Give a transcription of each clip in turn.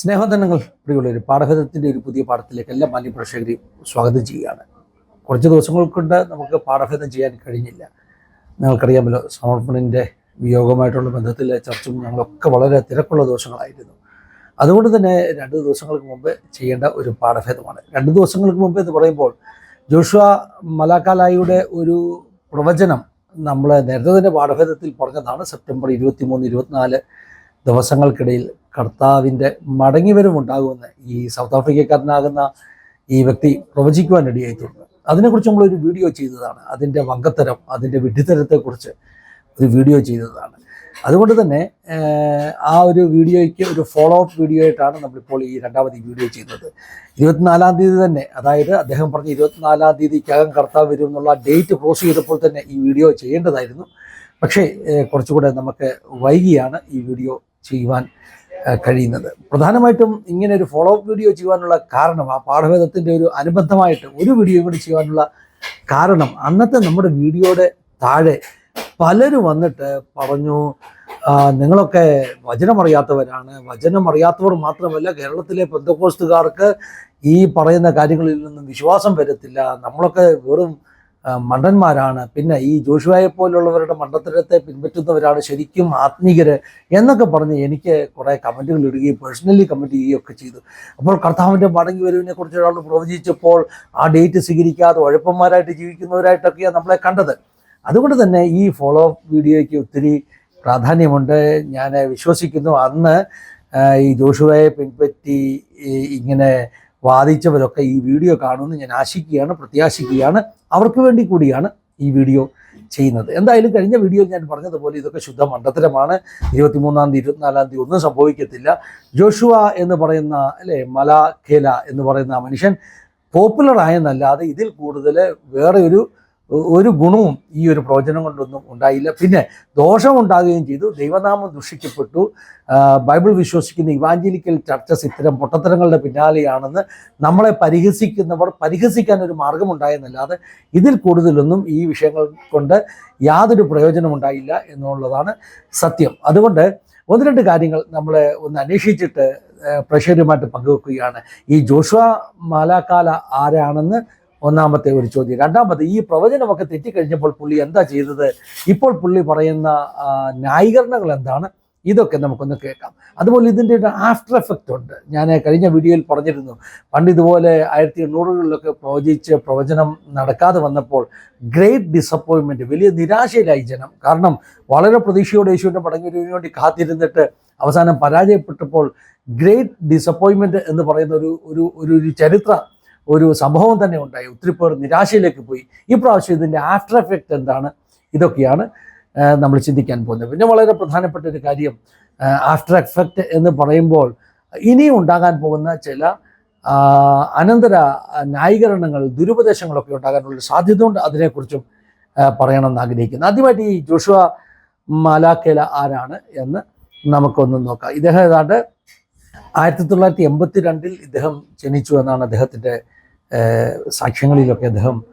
സ്നേഹധനങ്ങൾ പ്രിയുള്ളൊരു പാഠഭേദത്തിന്റെ ഒരു പുതിയ പാഠത്തിലേക്ക് എല്ലാ മാന്യ പ്രേക്ഷകരെയും സ്വാഗതം ചെയ്യുകയാണ്. കുറച്ച് ദിവസങ്ങൾ കൊണ്ട് നമുക്ക് പാഠഭേദം ചെയ്യാൻ കഴിഞ്ഞില്ല. നിങ്ങൾക്കറിയാമല്ലോ സമർപ്പണിന്റെ വിയോഗമായിട്ടുള്ള ബന്ധത്തിലെ ചർച്ചും ഞങ്ങളൊക്കെ വളരെ തിരക്കുള്ള ദിവസങ്ങളായിരുന്നു. അതുകൊണ്ട് തന്നെ രണ്ട് ദിവസങ്ങൾക്ക് മുമ്പ് ചെയ്യേണ്ട ഒരു പാഠഭേദമാണ്. രണ്ട് ദിവസങ്ങൾക്ക് മുമ്പ് എന്ന് പറയുമ്പോൾ ജോഷുവ മലാക്കാലായിയുടെ ഒരു പ്രവചനം നമ്മൾ നേരത്തെ തന്നെ പാഠഭേദത്തിൽ പറഞ്ഞതാണ് സെപ്റ്റംബർ ഇരുപത്തി മൂന്ന് ഇരുപത്തിനാല് ദിവസങ്ങൾക്കിടയിൽ കർത്താവിന്റെ മടങ്ങിവരവുണ്ടാകുമെന്ന് ഈ സൗത്ത് ആഫ്രിക്കക്കാരനാകുന്ന ഈ വ്യക്തി പ്രവചിക്കുവാൻ ഇടയായിട്ടുണ്ട് അതിനെക്കുറിച്ച് നമ്മളൊരു വീഡിയോ ചെയ്തതാണ്. അതിന്റെ വങ്കത്തരം അതിന്റെ വിഡ്ഢിത്തരത്തെക്കുറിച്ച് ഒരു വീഡിയോ ചെയ്തതാണ്. അതുകൊണ്ട് തന്നെ ആ ഒരു വീഡിയോയ്ക്ക് ഒരു ഫോളോ അപ്പ് വീഡിയോ ആയിട്ടാണ് നമ്മളിപ്പോൾ ഈ രണ്ടാമത് ഈ വീഡിയോ ചെയ്യുന്നത്. ഇരുപത്തിനാലാം തീയതി തന്നെ അതായത് അദ്ദേഹം പറഞ്ഞ ഇരുപത്തിനാലാം തീയതിക്കകം കർത്താവ് വരും എന്നുള്ള ഡേറ്റ് ക്രോസ് ചെയ്തപ്പോൾ തന്നെ ഈ വീഡിയോ ചെയ്യേണ്ടതായിരുന്നു. പക്ഷേ കുറച്ചുകൂടെ നമുക്ക് വൈകിയാണ് ഈ വീഡിയോ ചെയ്യുവാൻ കഴിയുന്നത്. പ്രധാനമായിട്ടും ഇങ്ങനെ ഒരു ഫോളോ അപ്പ് വീഡിയോ ചെയ്യുവാനുള്ള കാരണം ആ പാഠഭേദത്തിന്റെ ഒരു അനുബന്ധമായിട്ട് ഒരു വീഡിയോ കൂടി ചെയ്യുവാനുള്ള കാരണം അന്നത്തെ നമ്മുടെ വീഡിയോയുടെ താഴെ പലരും വന്നിട്ട് പറഞ്ഞു നിങ്ങളൊക്കെ വചനമറിയാത്തവരാണ്. വചനമറിയാത്തവർ മാത്രമല്ല കേരളത്തിലെ പെന്തക്കോസ്തുകാർക്ക് ഈ പറയുന്ന കാര്യങ്ങളിൽ നിന്നും വിശ്വാസം വരത്തില്ല. നമ്മളൊക്കെ വെറും മണ്ടന്മാരാണ്. പിന്നെ ഈ ജോഷുവായെ പോലുള്ളവരുടെ മണ്ടത്തരത്തെ പിൻപറ്റുന്നവരാണ് ശരിക്കും ആത്മീകര് എന്നൊക്കെ പറഞ്ഞ് എനിക്ക് കുറേ കമന്റുകൾ ഇടുകയും പേഴ്സണലി കമന്റ് ചെയ്യുകയും ഒക്കെ ചെയ്തു. അപ്പോൾ കർത്താവിന്റെ മടങ്ങി വരവിനെ കുറിച്ച് ഒരാൾ പ്രവചിച്ചപ്പോൾ ആ ഡേറ്റ് സ്വീകരിക്കാതെ ഉഴപ്പന്മാരായിട്ട് ജീവിക്കുന്നവരായിട്ടൊക്കെയാണ് നമ്മളെ കണ്ടത്. അതുകൊണ്ട് തന്നെ ഈ ഫോളോ അപ്പ് വീഡിയോയ്ക്ക് ഒത്തിരി പ്രാധാന്യമുണ്ട്. ഞാൻ വിശ്വസിക്കുന്നു. അന്ന് ഈ ജോഷുവയെ പിൻപറ്റി ഇങ്ങനെ വാദിച്ചവരൊക്കെ ഈ വീഡിയോ കാണുമെന്ന് ഞാൻ ആശിക്കുകയാണ് പ്രത്യാശിക്കുകയാണ്. അവർക്ക് വേണ്ടി കൂടിയാണ് ഈ വീഡിയോ ചെയ്യുന്നത്. എന്തായാലും കഴിഞ്ഞ വീഡിയോയിൽ ഞാൻ പറഞ്ഞതുപോലെ ഇതൊക്കെ ശുദ്ധ മണ്ടത്തരമാണ്. ഇരുപത്തിമൂന്നാം തീയതി ഇരുപത്തിനാലാം തീയതി ഒന്നും സംഭവിക്കത്തില്ല. ജോഷുവ എന്ന് പറയുന്ന അല്ലെ അല്ലേ മലാഖേല എന്ന് പറയുന്ന മനുഷ്യൻ പോപ്പുലർ ആയെന്നല്ലാതെ ഇതിൽ കൂടുതൽ വേറെ ഒരു ഒരു ഗുണവും ഈ ഒരു പ്രവചനം കൊണ്ടൊന്നും ഉണ്ടായില്ല. പിന്നെ ദോഷം ഉണ്ടാകുകയും ചെയ്തു. ദൈവനാമം ദുഷിക്കപ്പെട്ടു. ബൈബിൾ വിശ്വസിക്കുന്ന ഇവാഞ്ചലിക്കൽ ചർച്ചസ് ഇത്തരം പൊട്ടത്തരങ്ങളുടെ പിന്നാലെയാണെന്ന് നമ്മളെ പരിഹസിക്കുന്നവർ പരിഹസിക്കാൻ ഒരു മാർഗമുണ്ടായെന്നല്ലാതെ ഇതിൽ കൂടുതലൊന്നും ഈ വിഷയങ്ങൾ കൊണ്ട് യാതൊരു പ്രയോജനം ഉണ്ടായില്ല എന്നുള്ളതാണ് സത്യം. അതുകൊണ്ട് ഒന്ന് രണ്ട് കാര്യങ്ങൾ നമ്മൾ ഒന്ന് അന്വേഷിച്ചിട്ട് പ്രഷരുമായിട്ട് പങ്കുവെക്കുകയാണ്. ഈ ജോഷ മാലാക്കാല ആരാണെന്ന് ഒന്നാമത്തെ ഒരു ചോദ്യം. രണ്ടാമത്തെ ഈ പ്രവചനമൊക്കെ തെറ്റിക്കഴിഞ്ഞപ്പോൾ പുള്ളി എന്താ ചെയ്തത്? ഇപ്പോൾ പുള്ളി പറയുന്ന ന്യായീകരണങ്ങൾ എന്താണ്? ഇതൊക്കെ നമുക്കൊന്ന് കേൾക്കാം. അതുപോലെ ഇതിന്റെ ഒരു ആഫ്റ്റർ എഫക്റ്റ് ഉണ്ട്. ഞാൻ കഴിഞ്ഞ വീഡിയോയിൽ പറഞ്ഞിരുന്നു പണ്ട് ഇതുപോലെ ആയിരത്തി എണ്ണൂറുകളിലൊക്കെ പ്രവചിച്ച് പ്രവചനം നടക്കാതെ വന്നപ്പോൾ ഗ്രേറ്റ് ഡിസപ്പോയിൻമെന്റ് വലിയ നിരാശയിലായി ജനം. കാരണം വളരെ പ്രതീക്ഷയോടെ യേശുവിന്റെ മടങ്ങിയതിനു വേണ്ടി കാത്തിരുന്നിട്ട് അവസാനം പരാജയപ്പെട്ടപ്പോൾ ഗ്രേറ്റ് ഡിസപ്പോയിൻമെന്റ് എന്ന് പറയുന്ന ഒരു ഒരു ഒരു ചരിത്ര ഒരു സംഭവം തന്നെ ഉണ്ടായി. ഒത്തിരി പേർ നിരാശയിലേക്ക് പോയി. ഈ പ്രാവശ്യം ഇതിന്റെ ആഫ്റ്റർ എഫക്റ്റ് എന്താണ്? ഇതൊക്കെയാണ് നമ്മൾ ചിന്തിക്കാൻ പോകുന്നത്. പിന്നെ വളരെ പ്രധാനപ്പെട്ട ഒരു കാര്യം ആഫ്റ്റർ എഫക്റ്റ് എന്ന് പറയുമ്പോൾ ഇനിയും ഉണ്ടാകാൻ പോകുന്ന ചില അനന്തര ന്യായീകരണങ്ങൾ ദുരുപദേശങ്ങളൊക്കെ ഉണ്ടാകാനുള്ള സാധ്യതയുണ്ട്. അതിനെക്കുറിച്ചും പറയണമെന്ന് ആഗ്രഹിക്കുന്നു. ആദ്യമായിട്ട് ഈ ജോഷുവ മാലാക്കേല ആരാണ് എന്ന് നമുക്കൊന്ന് നോക്കാം. ഇദ്ദേഹം ഏതാണ്ട് ആയിരത്തി തൊള്ളായിരത്തി എൺപത്തി രണ്ടിൽ ഇദ്ദേഹം ജനിച്ചു എന്നാണ് അദ്ദേഹത്തിന്റെ സാക്ഷ്യങ്ങളിലൊക്കെ അദ്ദേഹം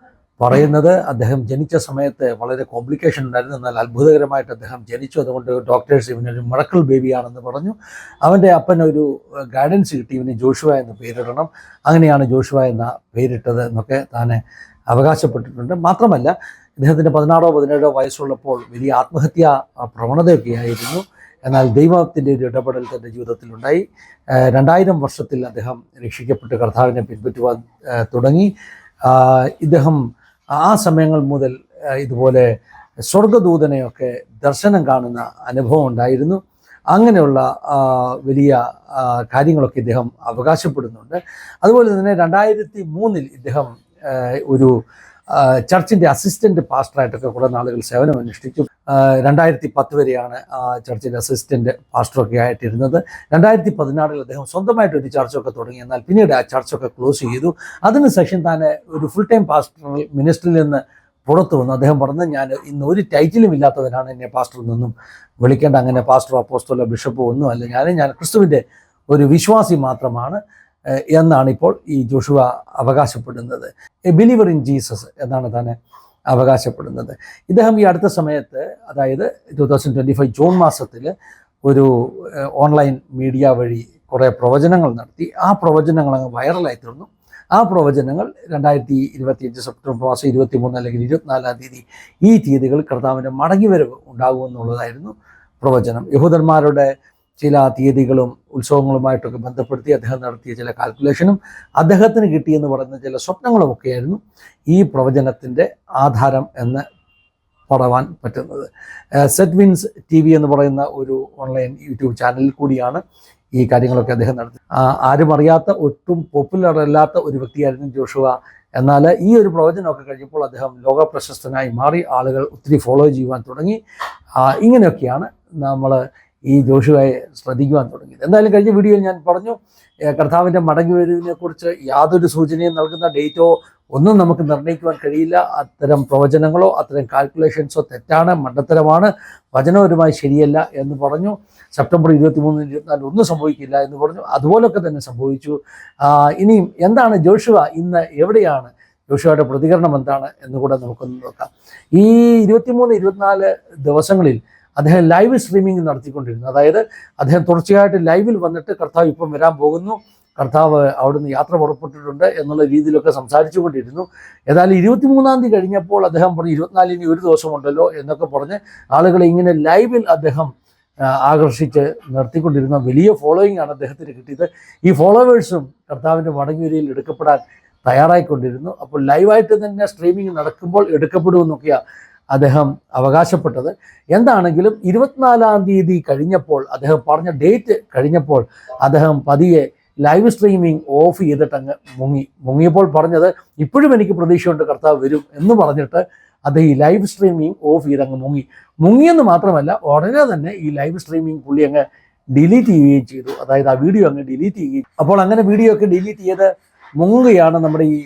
പറയുന്നത്. അദ്ദേഹം ജനിച്ച സമയത്ത് വളരെ കോംപ്ലിക്കേഷൻ ഉണ്ടായിരുന്നു. എന്നാൽ അത്ഭുതകരമായിട്ട് അദ്ദേഹം ജനിച്ചു. അതുകൊണ്ട് ഡോക്ടേഴ്സ് ഇവനൊരു മുഴക്കൽ ബേബിയാണെന്ന് പറഞ്ഞു. അവന്റെ അപ്പൻ ഒരു ഗൈഡൻസ് കിട്ടി. ഇവന് ജോഷുവ എന്ന് പേരിടണം. അങ്ങനെയാണ് ജോഷുവ എന്ന പേരിട്ടത് എന്നൊക്കെ താൻ അവകാശപ്പെട്ടിട്ടുണ്ട്. മാത്രമല്ല ഇദ്ദേഹത്തിന്റെ പതിനാറോ പതിനേഴോ വയസ്സുള്ളപ്പോൾ വലിയ ആത്മഹത്യാ പ്രവണതയൊക്കെ ആയിരുന്നു എന്നാൽ ദൈവത്തിന്റെ ഒരു ഇടപെടൽ തന്റെ ജീവിതത്തിലുണ്ടായി. രണ്ടായിരം വർഷത്തിൽ അദ്ദേഹം രക്ഷിക്കപ്പെട്ട് കർത്താവിനെ പിൻപറ്റുവാൻ തുടങ്ങി. ഇദ്ദേഹം ആ സമയങ്ങൾ മുതൽ ഇതുപോലെ സ്വർഗദൂതനെയൊക്കെ ദർശനം കാണുന്ന അനുഭവം ഉണ്ടായിരുന്നു. അങ്ങനെയുള്ള വലിയ കാര്യങ്ങളൊക്കെ ഇദ്ദേഹം അവകാശപ്പെടുന്നുണ്ട്. അതുപോലെ തന്നെ രണ്ടായിരത്തി മൂന്നിൽ ഇദ്ദേഹം ഒരു ചർച്ചിന്റെ അസിസ്റ്റന്റ് പാസ്റ്ററായിട്ടൊക്കെ കുറേ നാളുകൾ സേവനം അനുഷ്ഠിച്ചു രണ്ടായിരത്തി പത്ത് വരെയാണ് ആ ചർച്ചിന്റെ അസിസ്റ്റന്റ് പാസ്റ്ററൊക്കെ ആയിട്ടിരുന്നത്. രണ്ടായിരത്തി പതിനാറിൽ അദ്ദേഹം സ്വന്തമായിട്ട് ഒരു ചർച്ചൊക്കെ തുടങ്ങി. എന്നാൽ പിന്നീട് ആ ചർച്ചൊക്കെ ക്ലോസ് ചെയ്തു. അതിന് ശേഷം തന്നെ ഒരു ഫുൾ ടൈം പാസ്റ്റർ മിനിസ്റ്ററിൽ നിന്ന് പുറത്തു വന്നു. അദ്ദേഹം പറഞ്ഞു ഞാൻ ഇന്ന് ഒരു ടൈറ്റിലും ഇല്ലാത്തവനാണ് എന്നെ പാസ്റ്ററിൽ നിന്നും വിളിക്കേണ്ട. അങ്ങനെ പാസ്റ്ററോ അപ്പോസ്റ്റലോ ബിഷപ്പോ ഒന്നും അല്ല. ഞാൻ ഞാൻ ക്രിസ്തുവിന്റെ ഒരു വിശ്വാസി മാത്രമാണ് എന്നാണ് ഇപ്പോൾ ഈ ജോഷുവ അവകാശപ്പെടുന്നത്. എ ബിലീവർ ഇൻ ജീസസ് എന്നാണ് താൻ അവകാശപ്പെടുന്നത്. ഇദ്ദേഹം ഈ അടുത്ത സമയത്ത് അതായത് two thousand twenty five June മാസത്തിൽ ഒരു ഓൺലൈൻ മീഡിയ വഴി കുറേ പ്രവചനങ്ങൾ നടത്തി. ആ പ്രവചനങ്ങൾ അങ്ങ് വൈറലായി തീർന്നു. ആ പ്രവചനങ്ങൾ രണ്ടായിരത്തി ഇരുപത്തിയഞ്ച് സെപ്റ്റംബർ മാസം ഇരുപത്തി മൂന്ന് അല്ലെങ്കിൽ ഇരുപത്തിനാലാം തീയതി ഈ തീയതികൾ കർത്താവിന്റെ മടങ്ങിവരവ് ഉണ്ടാകുമെന്നുള്ളതായിരുന്നു പ്രവചനം. യഹൂദന്മാരുടെ ചില തീയതികളും ഉത്സവങ്ങളുമായിട്ടൊക്കെ ബന്ധപ്പെടുത്തി അദ്ദേഹം നടത്തിയ ചില കാൽക്കുലേഷനും അദ്ദേഹത്തിന് കിട്ടിയെന്ന് പറയുന്ന ചില സ്വപ്നങ്ങളുമൊക്കെയായിരുന്നു ഈ പ്രവചനത്തിന്റെ ആധാരം എന്ന് പറയാൻ പറ്റുന്നത്. സെറ്റ് വിൻസ് ടി വി എന്ന് പറയുന്ന ഒരു ഓൺലൈൻ യൂട്യൂബ് ചാനലിൽ കൂടിയാണ് ഈ കാര്യങ്ങളൊക്കെ അദ്ദേഹം നടത്തി. ആരും അറിയാത്ത ഒട്ടും പോപ്പുലർ അല്ലാത്ത ഒരു വ്യക്തിയായിരുന്നു ജോഷുവ. എന്നാൽ ഈ ഒരു പ്രവചനമൊക്കെ കഴിഞ്ഞപ്പോൾ അദ്ദേഹം ലോക പ്രശസ്തനായി മാറി ആളുകൾ ഒത്തിരി ഫോളോ ചെയ്യുവാൻ തുടങ്ങി. ഇങ്ങനെയൊക്കെയാണ് നമ്മൾ ഈ ജോഷുവായി ശ്രദ്ധിക്കുവാൻ തുടങ്ങിയത് എന്തായാലും കഴിഞ്ഞ വീഡിയോയിൽ ഞാൻ പറഞ്ഞു കർത്താവിന്റെ മടങ്ങി വരുന്നതിനെക്കുറിച്ച് യാതൊരു സൂചനയും നൽകുന്ന ഡേറ്റോ ഒന്നും നമുക്ക് നിർണയിക്കുവാൻ കഴിയില്ല. അത്തരം പ്രവചനങ്ങളോ അത്തരം കാൽക്കുലേഷൻസോ തെറ്റാണ് മണ്ടത്തരമാണ് വചനപരമായി ശരിയല്ല എന്ന് പറഞ്ഞു. സെപ്റ്റംബർ ഇരുപത്തി മൂന്ന് ഇരുപത്തിനാല് ഒന്നും സംഭവിക്കില്ല എന്ന് പറഞ്ഞു. അതുപോലൊക്കെ തന്നെ സംഭവിച്ചു. ഇനിയും എന്താണ് ജോഷുവ ഇന്ന് എവിടെയാണ്? ജോഷുവയുടെ പ്രതികരണം എന്താണ് എന്ന് കൂടെ നമുക്കൊന്ന് നോക്കാം. ഈ ഇരുപത്തിമൂന്ന് ഇരുപത്തിനാല് ദിവസങ്ങളിൽ അദ്ദേഹം ലൈവ് സ്ട്രീമിംഗ് നടത്തിക്കൊണ്ടിരുന്നു. അതായത് അദ്ദേഹം തുടർച്ചയായിട്ട് ലൈവിൽ വന്നിട്ട് കർത്താവ് ഇപ്പം വരാൻ പോകുന്നു. കർത്താവ് അവിടുന്ന് യാത്ര പുറപ്പെട്ടിട്ടുണ്ട് എന്നുള്ള രീതിയിലൊക്കെ സംസാരിച്ചു കൊണ്ടിരുന്നു ഏതായാലും ഇരുപത്തിമൂന്നാം തീയതി കഴിഞ്ഞപ്പോൾ അദ്ദേഹം പറഞ്ഞു ഇരുപത്തിനാലിന് ഒരു ദിവസമുണ്ടല്ലോ എന്നൊക്കെ പറഞ്ഞ് ആളുകളെ ഇങ്ങനെ ലൈവിൽ അദ്ദേഹം ആകർഷിച്ച് നിർത്തിക്കൊണ്ടിരുന്ന വലിയ ഫോളോയിങ് ആണ് അദ്ദേഹത്തിന് കിട്ടിയത്. ഈ ഫോളോവേഴ്സും കർത്താവിന്റെ മടങ്ങിവരിയിൽ എടുക്കപ്പെടാൻ തയ്യാറായിക്കൊണ്ടിരുന്നു. അപ്പോൾ ലൈവായിട്ട് തന്നെ സ്ട്രീമിംഗ് നടക്കുമ്പോൾ എടുക്കപ്പെടുമെന്നൊക്കെയാണ് അദ്ദേഹം അവകാശപ്പെട്ടത്. എന്താണെങ്കിലും ഇരുപത്തിനാലാം തീയതി കഴിഞ്ഞപ്പോൾ അദ്ദേഹം പറഞ്ഞ ഡേറ്റ് കഴിഞ്ഞപ്പോൾ അദ്ദേഹം പതിയെ ലൈവ് സ്ട്രീമിംഗ് ഓഫ് ചെയ്തിട്ട് അങ്ങ് മുങ്ങി. മുങ്ങിയപ്പോൾ പറഞ്ഞത് ഇപ്പോഴും എനിക്ക് പ്രതീക്ഷയുണ്ട് കർത്താവ് വരും എന്ന് പറഞ്ഞിട്ട് അദ്ദേഹം ഈ ലൈവ് സ്ട്രീമിംഗ് ഓഫ് ചെയ്ത് അങ്ങ് മുങ്ങി. മുങ്ങിയെന്ന് മാത്രമല്ല ഉടനെ തന്നെ ഈ ലൈവ് സ്ട്രീമിംഗ് പുള്ളി അങ്ങ് ഡിലീറ്റ് ചെയ്യുകയും ചെയ്തു. അതായത് ആ വീഡിയോ അങ്ങ് ഡിലീറ്റ് ചെയ്യുകയും അപ്പോൾ അങ്ങനെ വീഡിയോ ഒക്കെ ഡിലീറ്റ് ചെയ്ത് മുങ്ങുകയാണ് നമ്മുടെ ഈ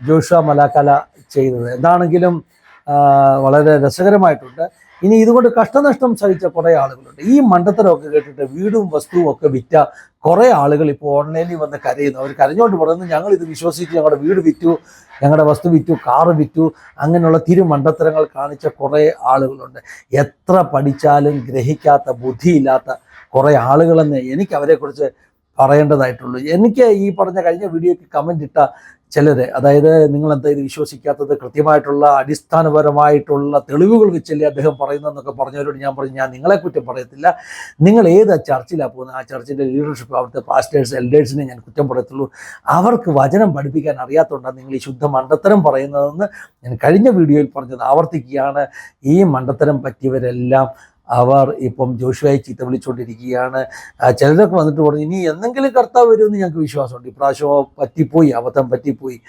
ജോഷ മലാക്കല ചെയ്തത്. എന്താണെങ്കിലും വളരെ രസകരമായിട്ടുണ്ട്. ഇനി ഇതുകൊണ്ട് കഷ്ടനഷ്ടം സഹിച്ച കുറേ ആളുകളുണ്ട്. ഈ മണ്ടത്തരമൊക്കെ കേട്ടിട്ട് വീടും വസ്തുവും ഒക്കെ വിറ്റ കുറേ ആളുകൾ ഇപ്പോൾ ഓൺലൈനിൽ വന്ന് കരയുന്നു. അവർ കരഞ്ഞുകൊണ്ട് പറയുന്നു ഞങ്ങൾ ഇത് വിശ്വസിച്ച് ഞങ്ങളുടെ വീട് വിറ്റു ഞങ്ങളുടെ വസ്തു വിറ്റു കാറ് വിറ്റു അങ്ങനെയുള്ള തിരു മണ്ടത്തരങ്ങൾ കാണിച്ച കുറേ ആളുകളുണ്ട്. എത്ര പഠിച്ചാലും ഗ്രഹിക്കാത്ത ബുദ്ധിയില്ലാത്ത കുറേ ആളുകളെന്ന് എനിക്ക് അവരെക്കുറിച്ച് പറയേണ്ടതായിട്ടുള്ളൂ. എനിക്ക് ഈ പറഞ്ഞ കഴിഞ്ഞ വീഡിയോയ്ക്ക് കമന്റ് ഇട്ട ചിലർ അതായത് നിങ്ങൾ എന്താ ഇത് വിശ്വസിക്കാത്തത്? കൃത്യമായിട്ടുള്ള അടിസ്ഥാനപരമായിട്ടുള്ള തെളിവുകൾ വെച്ചല്ലേ അദ്ദേഹം പറയുന്നതെന്നൊക്കെ പറഞ്ഞവരോട് ഞാൻ പറഞ്ഞു ഞാൻ നിങ്ങളെ കുറ്റം പറയത്തില്ല. നിങ്ങൾ ഏത് ചർച്ചിലാണ് പോകുന്നത് ആ ചർച്ചിന്റെ ലീഡർഷിപ്പ് അവിടുത്തെ പാസ്റ്റേഴ്സ് എൽഡേഴ്സിനെ ഞാൻ കുറ്റം പറയത്തുള്ളൂ. അവർക്ക് വചനം പഠിപ്പിക്കാൻ അറിയാത്തതുകൊണ്ടാണ് നിങ്ങൾ ഈ ശുദ്ധ മണ്ടത്തരം പറയുന്നതെന്ന് ഞാൻ കഴിഞ്ഞ വീഡിയോയിൽ പറഞ്ഞത് ആവർത്തിക്കുകയാണ്. ഈ മണ്ടത്തരം പറ്റിയവരെല്ലാം അവർ ഇപ്പം ജോഷുവായി ചീത്ത വിളിച്ചുകൊണ്ടിരിക്കുകയാണ് ചിലരൊക്കെ വന്നിട്ട് പറഞ്ഞു ഇനി എന്തെങ്കിലും കർത്താവ് വരുമെന്ന് ഞങ്ങൾക്ക് വിശ്വാസമുണ്ട്. ഇപ്രാവശ്യം പറ്റിപ്പോയി അബദ്ധം പറ്റിപ്പോയി.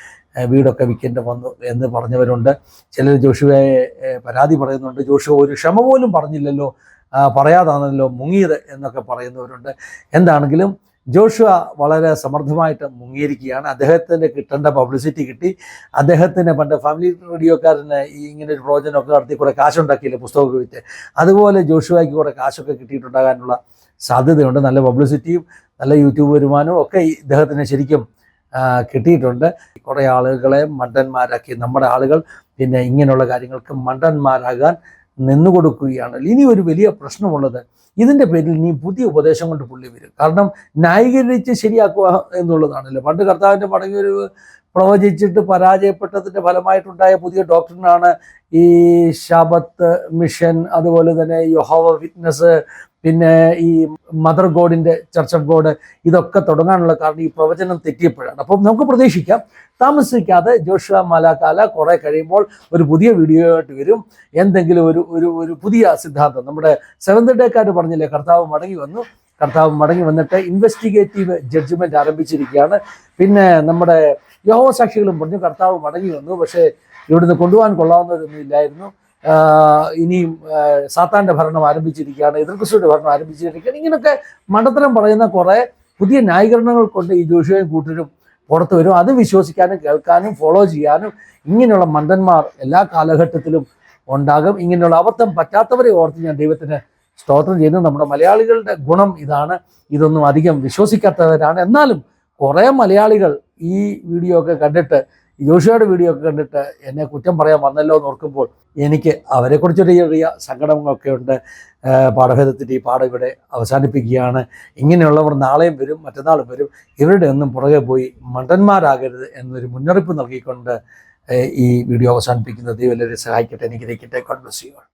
വീടൊക്കെ വിൽക്കേണ്ടി വന്നു എന്ന് പറഞ്ഞവരുണ്ട്. ചിലർ ജോഷുവയെ പരാതി പറയുന്നുണ്ട്. ജോഷു ഒരു ക്ഷമ പോലും പറഞ്ഞില്ലല്ലോ. പറയാതാണല്ലോ മുങ്ങിയത് എന്നൊക്കെ പറയുന്നവരുണ്ട്. എന്താണെങ്കിലും ജോഷുവ വളരെ സമർത്ഥമായിട്ട് മുങ്ങിയിരിക്കുകയാണ്. അദ്ദേഹത്തിന് കിട്ടേണ്ട പബ്ലിസിറ്റി കിട്ടി. അദ്ദേഹത്തിന് പണ്ട് ഫാമിലി റേഡിയോക്കാരന് ഈ ഇങ്ങനെ ഒരു പ്രവചനമൊക്കെ നടത്തി കൂടെ കാശുണ്ടാക്കിയില്ലേ പുസ്തകമൊക്കെ വിറ്റ്. അതുപോലെ ജോഷുവയ്ക്ക് കൂടെ കാശൊക്കെ കിട്ടിയിട്ടുണ്ടാകാനുള്ള സാധ്യതയുണ്ട്. നല്ല പബ്ലിസിറ്റിയും നല്ല യൂട്യൂബ് വരുമാനവും ഒക്കെ ഇദ്ദേഹത്തിന് ശരിക്കും കിട്ടിയിട്ടുണ്ട്. കുറേ ആളുകളെ മണ്ടന്മാരാക്കി നമ്മുടെ ആളുകൾ പിന്നെ ഇങ്ങനെയുള്ള കാര്യങ്ങൾക്ക് മണ്ടന്മാരാകാൻ നിന്നുകൊടുക്കുകയാണ്. ഇനി ഒരു വലിയ പ്രശ്നമുള്ളത് ഇതിന്റെ പേരിൽ നീ പുതിയ ഉപദേശം കൊണ്ട് പുള്ളി വരും. കാരണം ന്യായീകരിച്ച് ശരിയാക്കുക എന്നുള്ളതാണല്ലോ. പണ്ട് കർത്താവിന്റെ മടങ്ങി ഒരു പ്രവചിച്ചിട്ട് പരാജയപ്പെട്ടതിന്റെ ഫലമായിട്ടുണ്ടായ പുതിയ ഡോക്ടറിനാണ് ഈ ശബത്ത് മിഷൻ അതുപോലെ തന്നെ യഹോവ ഫിറ്റ്നസ് പിന്നെ ഈ മദർ ഗോഡിന്റെ ചർച്ച് ഓഫ് ഗോഡ് ഇതൊക്കെ തുടങ്ങാനുള്ള കാരണം ഈ പ്രവചനം തെറ്റിയപ്പോഴാണ്. അപ്പം നമുക്ക് പ്രതീക്ഷിക്കാം താമസിക്കാതെ ജോഷ മാലാക്കാല കുറേ കഴിയുമ്പോൾ ഒരു പുതിയ വീഡിയോ ആയിട്ട് വരും. എന്തെങ്കിലും ഒരു ഒരു ഒരു പുതിയ സിദ്ധാന്തം നമ്മുടെ സെവന്ത് ഡേക്കാർ പറഞ്ഞില്ലേ കർത്താവ് മടങ്ങി വന്നു. കർത്താവ് മടങ്ങി വന്നിട്ട് ഇൻവെസ്റ്റിഗേറ്റീവ് ജഡ്ജ്മെന്റ് ആരംഭിച്ചിരിക്കുകയാണ്. പിന്നെ നമ്മുടെ യഹോ സാക്ഷികളും പറഞ്ഞു കർത്താവ് മടങ്ങി വന്നു. പക്ഷേ ഇവിടുന്ന് കൊണ്ടുപോകാൻ കൊള്ളാവുന്നതൊന്നും ഇല്ലായിരുന്നു. ഇനിയും സാത്താന്റെ ഭരണം ആരംഭിച്ചിരിക്കുകയാണ് എതിർക്രിസ്തുവിന്റെ ഭരണം ആരംഭിച്ചിരിക്കുകയാണ്. ഇങ്ങനൊക്കെ മണ്ടത്തരം പറയുന്ന കുറേ പുതിയ ന്യായീകരണങ്ങൾ കൊണ്ട് ഈ ജോഷിയും കൂട്ടരും പുറത്തു വരും. അത് വിശ്വസിക്കാനും കേൾക്കാനും ഫോളോ ചെയ്യാനും ഇങ്ങനെയുള്ള മണ്ടന്മാർ എല്ലാ കാലഘട്ടത്തിലും ഉണ്ടാകും. ഇങ്ങനെയുള്ള അബദ്ധം പറ്റാത്തവരെ ഓർത്ത് ഞാൻ ദൈവത്തിന് സ്തോത്രം ചെയ്യുന്നു. നമ്മുടെ മലയാളികളുടെ ഗുണം ഇതാണ്. ഇതൊന്നും അധികം വിശ്വസിക്കാത്തവരാണ്. എന്നാലും കുറേ മലയാളികൾ ഈ വീഡിയോ ഒക്കെ കണ്ടിട്ട് ജോഷിയുടെ വീഡിയോ ഒക്കെ കണ്ടിട്ട് എന്നെ കുറ്റം പറയാൻ വന്നല്ലോ എന്ന് ഓർക്കുമ്പോൾ എനിക്ക് അവരെക്കുറിച്ചൊരു ചെറിയ സങ്കടങ്ങളൊക്കെ ഉണ്ട്. പാഠഭേദത്തിന്റെ ഈ പാഠം ഇവിടെ അവസാനിപ്പിക്കുകയാണ്. ഇങ്ങനെയുള്ളവർ നാളെയും വരും മറ്റന്നാളും വരും. ഇവരുടെ ഒന്നും പുറകെ പോയി മണ്ടന്മാരാകരുത് എന്നൊരു മുന്നറിയിപ്പ് നൽകിക്കൊണ്ട് ഈ വീഡിയോ അവസാനിപ്പിക്കുന്നത് ഇവരെ സഹായിക്കട്ടെ എനിക്ക് ഇരിക്കട്ടെ കോൺഗ്രസ് യു